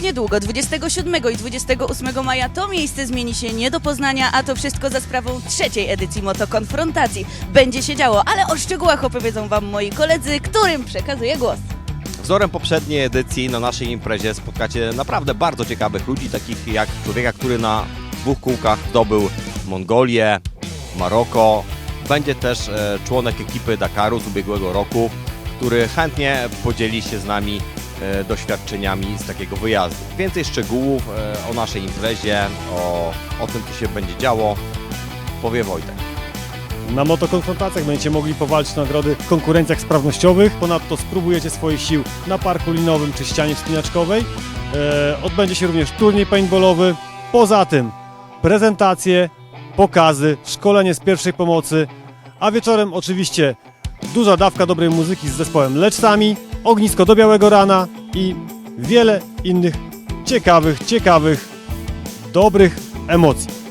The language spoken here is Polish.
niedługo, 27 i 28 maja, to miejsce zmieni się nie do poznania, a to wszystko za sprawą trzeciej edycji Motokonfrontacji. Będzie się działo, ale o szczegółach opowiedzą Wam moi koledzy, którym przekazuję głos. Wzorem poprzedniej edycji na naszej imprezie spotkacie naprawdę bardzo ciekawych ludzi, takich jak człowieka, który na dwóch kółkach zdobył Mongolię, Maroko. Będzie też e, członek ekipy Dakaru z ubiegłego roku, który chętnie podzieli się z nami doświadczeniami z takiego wyjazdu. Więcej szczegółów e, o naszej imprezie, o, o tym, co się będzie działo, powie Wojtek. Na motokonfrontacjach będziecie mogli powalczyć nagrody w konkurencjach sprawnościowych. Ponadto spróbujecie swoich sił na parku linowym czy ścianie wspinaczkowej. E, odbędzie się również turniej paintballowy. Poza tym prezentacje, pokazy, szkolenie z pierwszej pomocy, a wieczorem oczywiście duża dawka dobrej muzyki z zespołem Lecz Sami, ognisko do białego rana i wiele innych ciekawych, ciekawych, dobrych emocji.